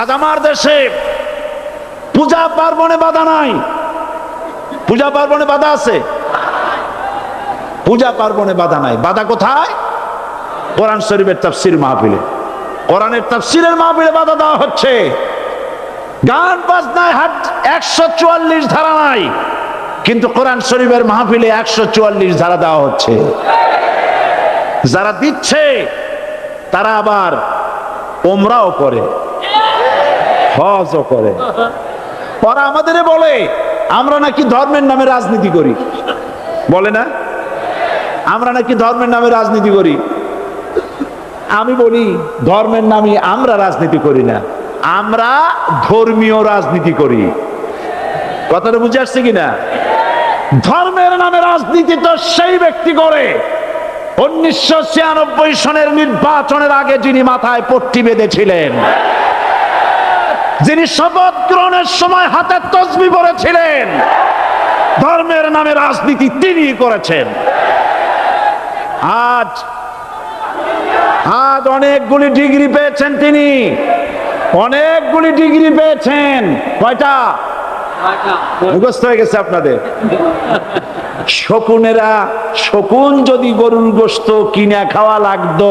আজ আমার দেশে পূজা পার্বণে বাধা নাই। পূজা পার্বণে বাধা আছে? পূজা পার্বণে বাধা নাই। বাধা কোথায়? কোরআন শরীফের তাফসির মাহফিলে। কোরআনের তাফসিরের মাহফিলে বাধা দেওয়া হচ্ছে। গান, বাজনায় হাট একশো চুয়াল্লিশ ধারা নাই। কিন্তু কোরআন শরীফের মাহফিলে একশো চুয়াল্লিশ ধারা দেওয়া হচ্ছে। যারা দিচ্ছে, তারা আবার ওমরাও করে। হজও করে। ওরা আমাদের বলে, আমরা নাকি ধর্মের নামে রাজনীতি করি। বলে না? আমরা নাকি ধর্মের নামে রাজনীতি করি। আমি বলি, ধর্মের নামে আমরা রাজনীতি করি না। আমরা ধর্মীয় রাজনীতি করি। কথাটা বুঝে আসছে কিনা ধর্মের নামে রাজনীতি তো সেই ব্যক্তি করে। উনিশশো ছিয়ানব্বই সনের নির্বাচনের আগে যিনি মাথায় পট্টি বেঁধেছিলেন যিনি শপথ গ্রহণের সময় হাতে তসবি পড়েছিলেন ধর্মের নামে রাজনীতি তিনি করেছেন। আজ আজ অনেকগুলি ডিগ্রি পেয়েছেন তিনি। অনেকগুলি ডিগ্রি পেয়েছেন। কয়টা? মুখস্থ হয়ে গেছে আপনাদের। শকুনেরা, শকুন যদি গরুর গোস্ত কিনে খাওয়া লাগতো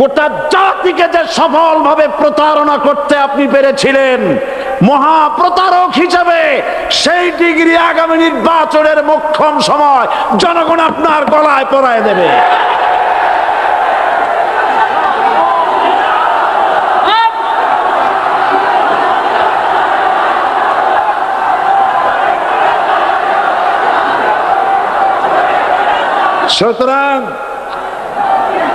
গোটা জাতিকে যে সফলভাবে প্রতারণা করতে আপনি পেরেছিলেন মহা প্রতারক হিসেবে সেই ডিগ্রি আগামী নির্বাচনের মোক্ষম সময় জনগণ আপনার গলায় পরায় দেবে। সুতরাং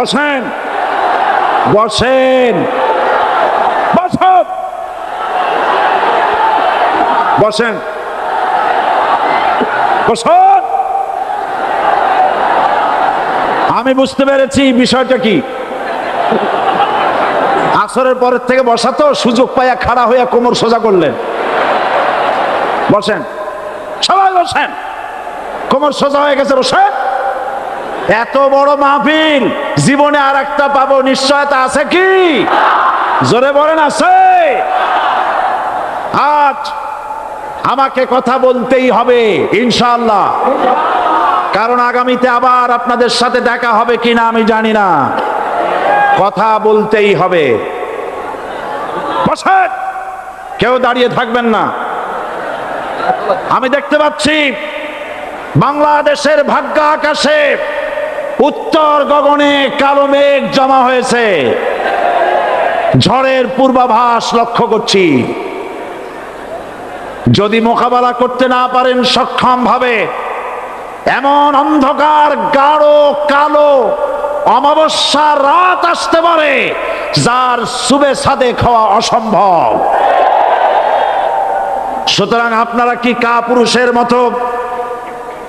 বসেন। বসেন। বসেন। বসেন। বসেন। আমি বুঝতে পেরেছি বিষয়টা কি। আসরের পরের থেকে বসা তো সুযোগ পাইয়া খাড়া হইয়া কোমর সোজা করলেন। বসেন। সবাই বসেন। কোমর সোজা হয়ে গেছে, বসেন। এত বড় মাহফিল, জীবনে আর একটা পাবো নিশ্চয়তা আছে কি? জোরে বলেন, আছে। আজ আমাকে কথা বলতেই হবে, ইনশাআল্লাহ। কারণ আগামীতে আবার আপনাদের সাথে দেখা হবে কিনা আমি জানি না। কথা বলতেই হবে। কেউ দাঁড়িয়ে থাকবেন না। আমি দেখতে পাচ্ছি বাংলাদেশের ভাগ্য আকাশে উত্তর গগনে কালো মেঘ জমা হয়েছে। ঝড়ের পূর্বাভাস লক্ষ্য করছি। যদি মোকাবেলা করতে না পারেন সক্ষম ভাবে এমন অন্ধকার, গাঢ়, কালো, অমাবস্যা রাত আসতে পারে, যার সুবে সাদে খাওয়া অসম্ভব। সুতরাং আপনারা কি কা পুরুষের মতো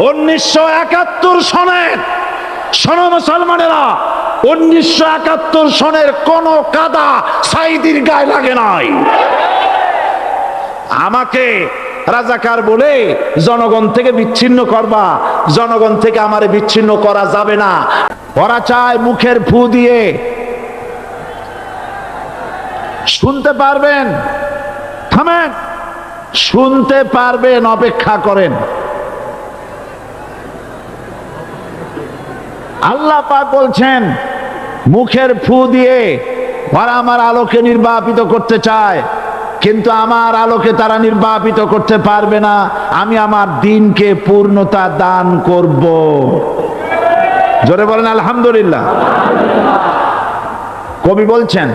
উনিশশো একাত্তর সনের সন মুসলমানেরা, উনিশশো একাত্তর সনের কোন কাদা সাইদির গায়ে লাগে নাই। আমাকে রাজাকার বলে জনগণ থেকে বিচ্ছিন্ন করবা, জনগণ থেকে আমারে বিচ্ছিন্ন করা যাবে না। ওরা চায় মুখের ফু দিয়ে। শুনতে পারবেন? থামেন। শুনতে পারবেন, অপেক্ষা করেন। আল্লাহ পাক বলছেন, মুখের ফু দিয়ে ওরা আমার আলোকে নির্বাপিত করতে চায়, কিন্তু আমার আলোকে তারা নির্বাপিত করতে পারবে না, আমি আমার দিনকে পূর্ণতা দান করব। জোরে বলেন, আলহামদুলিল্লাহ। কবি বলছেন,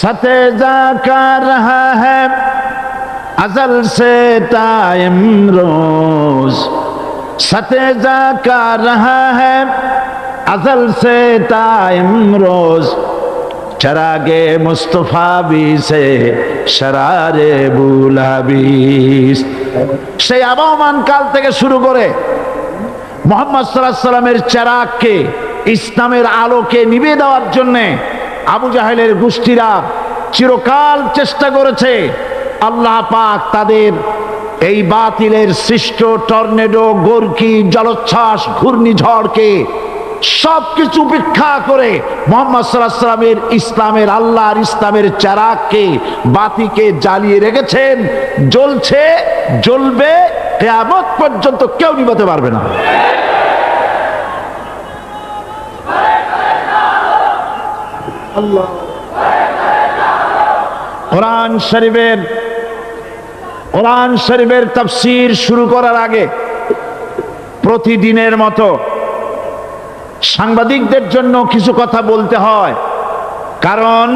সাথে যা রাহা আজল সে তাইম রোজ। সাথে যা রাহা अजल से टाइम रोज चरागे मुस्तफा भी से शरारे বুলাবিস সেই আবহমান কাল থেকে শুরু করে মোহাম্মদ সাল্লাহ সাল্লামের চেরাগকে ইসলামের আলোকে নিবে দেওয়ার জন্যে আবু জাহেলের গোষ্ঠীরা চিরকাল চেষ্টা করেছে আল্লাহ পাক তাদের এই বাতিলের সৃষ্ট টর্নেডো গোরকি জলোচ্ছ্বাস ঘূর্ণিঝড়কে সব কিছু উপেক্ষা করে মোহাম্মদ সাল্লামের ইসলামের, আল্লাহর ইসলামের চারাককে, বাতিকে জ্বালিয়ে রেখেছেন। জ্বলছে, জ্বলবে, কেয়ামত পর্যন্ত কেউ নিবাতে পারবে না। কোরআন শরীফের কোরআন শরীফের তাফসীর শুরু করার আগে প্রতিদিনের মতো সাংবাদিকদের জন্য কিছু কথা বলতে হয়। কারণ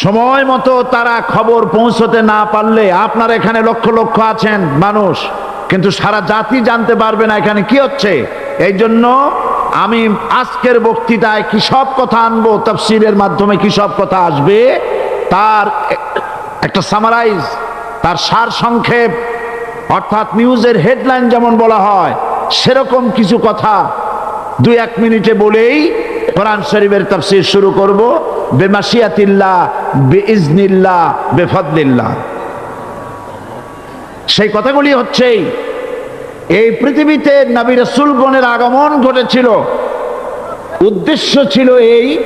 সময় মতো তারা খবর পৌঁছতে না পারলে আপনার এখানে লক্ষ লক্ষ আছেন মানুষ, কিন্তু সারা জাতি জানতে পারবে না এখানে কি হচ্ছে। এই জন্য আমি আজকের বক্তৃতায় কি সব কথা আনব, তফসিলের মাধ্যমে কি সব কথা আসবে, তার একটা সামারাইজ তার সার সংক্ষেপ, অর্থাৎ নিউজের হেডলাইন যেমন বলা হয়, সেরকম কিছু কথা দুই এক মিনিটে বলেই কোরআন শরীফের তাফসীর শুরু করব, বেমাশিয়াতিল্লাহ, বেইজনিল্লাহ, বেফদলিল্লাহ। সেই কথাগুলি হচ্ছেই, এই পৃথিবীতে নবী রসুলগণের আগমন ঘটেছিল। উদ্দেশ্য ছিল এই,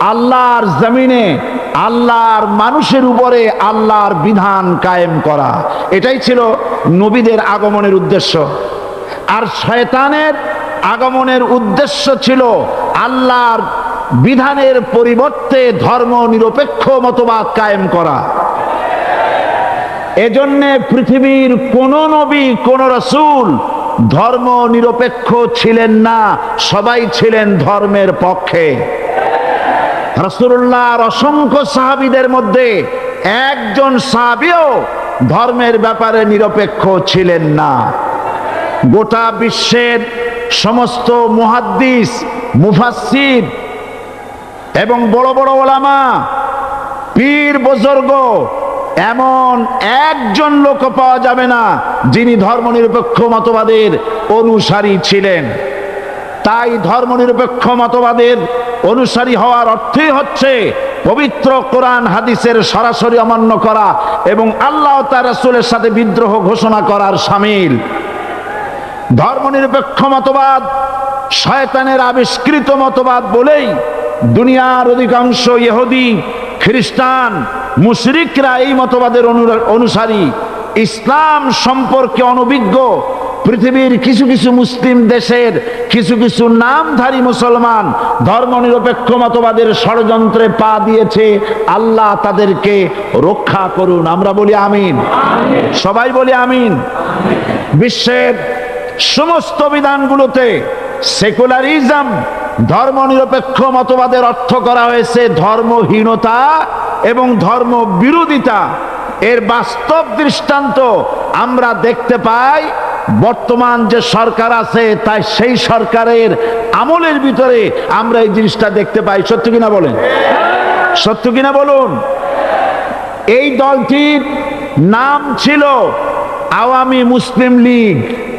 আল্লাহর জমিনে আল্লাহর মানুষের উপরে আল্লাহর বিধান কায়েম করা। এটাই ছিল নবীদের আগমনের উদ্দেশ্য। আর শয়তানের আগমনের উদ্দেশ্য ছিল আল্লাহর বিধানের পরিবর্তে ধর্ম নিরপেক্ষ মতবাদ কায়েম করা। এজন্যে পৃথিবীর কোন নবী, কোন রসুল ধর্ম নিরপেক্ষ ছিলেন না, সবাই ছিলেন ধর্মের পক্ষে। রসুল্লাহর অসংখ্য সাহাবিদের মধ্যে একজন সাহাবিও ধর্মের ব্যাপারে নিরপেক্ষ ছিলেন না। গোটা বিশ্বের সমস্ত মুহাদ্দিস, মুফাসসির এবং বড় বড় ওলামা, পীর বুজুর্গ, এমন একজন লোক পাওয়া যাবে না যিনি ধর্মনিরপেক্ষ মতবাদের অনুসারী ছিলেন। তাই ধর্মনিরপেক্ষ মতবাদের অনুসারী হওয়ার অর্থই হচ্ছে পবিত্র কোরআন হাদিসের সরাসরি অমান্য করা এবং আল্লাহ তার রাসূলের সাথে বিদ্রোহ ঘোষণা করার সামিল। ধর্মনিরপেক্ষ মতবাদ শয়তানের আবিষ্কৃত মতবাদ বলেই দুনিয়ার অধিকাংশ ইহুদি খ্রিস্টান মুশরিকরা এই মতবাদের অনুসারী। ইসলাম সম্পর্কে অনভিজ্ঞ পৃথিবীর কিছু কিছু মুসলিম দেশের কিছু কিছু নামধারী মুসলমান ধর্মনিরপেক্ষ মতবাদের ষড়যন্ত্রে পা দিয়েছে আল্লাহ তাদেরকে রক্ষা করুন। আমরা বলি আমিন। সবাই বলি আমিন। বিশ্বের সমস্ত বিধানগুলোতে সেকুলারিজম, ধর্মনিরপেক্ষ মতবাদের অর্থ করা হয়েছে ধর্মহীনতা এবং ধর্ম বিরোধিতা এর বাস্তব দৃষ্টান্ত আমরা দেখতে পাই, বর্তমান যে সরকার আছে তাই সেই সরকারের আমলের ভিতরে আমরা এই জিনিসটা দেখতে পাই। সত্য কিনা বলেন? সত্য কিনা বলুন? এই দলটির নাম ছিল আওয়ামী মুসলিম লীগ।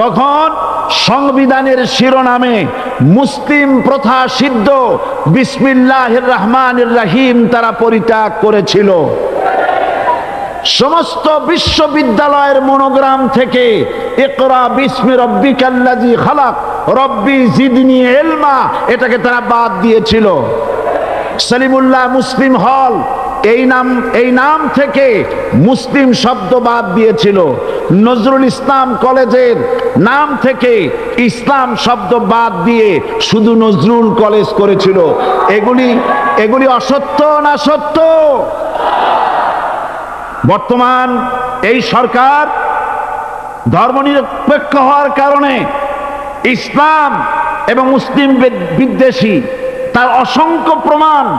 তখন সংবিধানের শিরোনামে মুসলিম প্রথা সিদ্ধ বিসমিল্লাহ রহমান রাহিম তারা পরিত্যাগ করেছিল। সমস্ত বিশ্ববিদ্যালয়ের মনোগ্রাম থেকে একরা বিস্মি রব্বি কাল্লাজি খালাক, রব্বি এলমা এটাকে তারা বাদ দিয়েছিল। সলিমুল্লাহ মুসলিম হল এই নাম এই নাম থেকে মুসলিম শব্দ বাদ দিয়েছিল। নজরুল ইসলাম কলেজের নাম থেকে ইসলাম শব্দ বাদ দিয়ে শুধু নজরুল কলেজ করেছিল। এগুলি এগুলি অসত্য না সত্য? বর্তমান এই সরকার ধর্মনিরপেক্ষ হওয়ার কারণে ইসলাম এবং মুসলিম বিদ- বিদ্বেষী, তার অসংখ্য প্রমাণ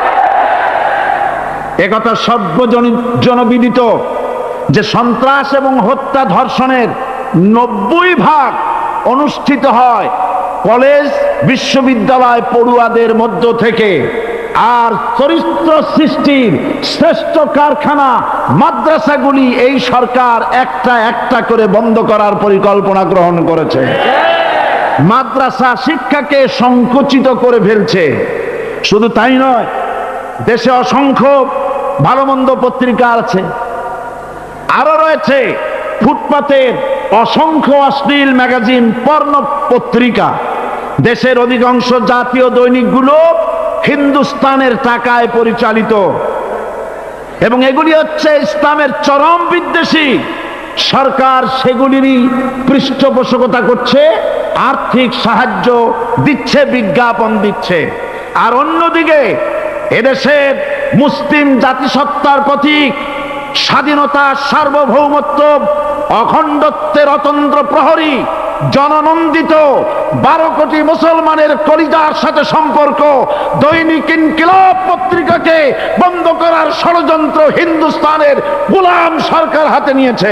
একথা সর্বজনবিদিত যে সন্ত্রাস এবং হত্যা ধর্ষণের নব্বই ভাগ অনুষ্ঠিত হয় কলেজ, বিশ্ববিদ্যালয় পড়ুয়াদের মধ্য থেকে। আর চরিত্র সৃষ্টির শ্রেষ্ঠ কারখানা মাদ্রাসাগুলি এই সরকার একটা একটা করে বন্ধ করার পরিকল্পনা গ্রহণ করেছে। মাদ্রাসা শিক্ষাকে সংকুচিত করে ফেলছে। শুধু তাই নয়, দেশে অসংখ্য ভালো মন্দ পত্রিকা আছে। আরও রয়েছে ফুটপাতের অসংখ্য অশ্লীল ম্যাগাজিন, পর্ণ পত্রিকা। দেশের অধিকাংশ জাতীয় দৈনিকগুলো হিন্দুস্তানের টাকায় পরিচালিত। এবং এগুলি হচ্ছে ইসলামের চরম বিদ্বেষী। সরকার সেগুলিরই পৃষ্ঠপোষকতা করছে, আর্থিক সাহায্য দিচ্ছে, বিজ্ঞাপন দিচ্ছে। আর অন্যদিকে এদেশের মুসলিম জাতিসত্তার প্রতীক, স্বাধীনতা, সার্বভৌমত্ব, অখণ্ডত্বের অতন্ত্র প্রহরী, জননন্দিত বারো কোটি মুসলমানের কলিজার সাথে সম্পর্ক, দৈনিক ইনকিলাব পত্রিকাকে বন্ধ করার ষড়যন্ত্র হিন্দুস্তানের গোলাম সরকার হাতে নিয়েছে।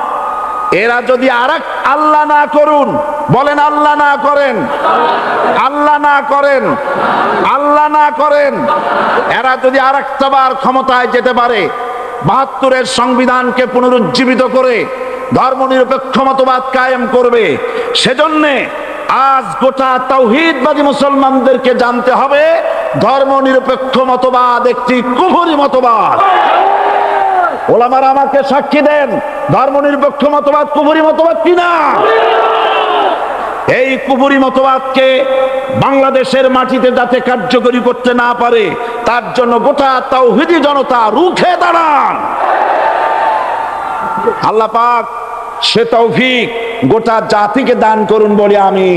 এরা যদি আর আল্লাহ না করুন, বলেন আল্লাহ না করেন, আল্লাহ না করেন, আল্লাহ না করেন, এরা যদি আর বার ক্ষমতায় যেতে পারে, বাহাত্তরের সংবিধানকে পুনরুজ্জীবিত করে ধর্মনিরপেক্ষ মতবাদ কায়েম করবে, সেজন্যে আজ গোটা তৌহিদবাদী মুসলমানদেরকে জানতে হবে, ধর্মনিরপেক্ষ মতবাদ একটি কুফরি মতবাদ। ওলামার আমাকে সাক্ষী দেন, ধর্মনিরপেক্ষ মতবাদ কুফরি মতবাদ কিনা? এই কুবুরি মতবাদকে বাংলাদেশের মাটিতে যাতে কার্যকরী করতে না পারে, তার জন্য গোটা তাওহিদি জনতা রুখে দাঁড়ান। আল্লাহ পাক সে তৌফিক গোটা জাতিকে দান করুন বলে আমি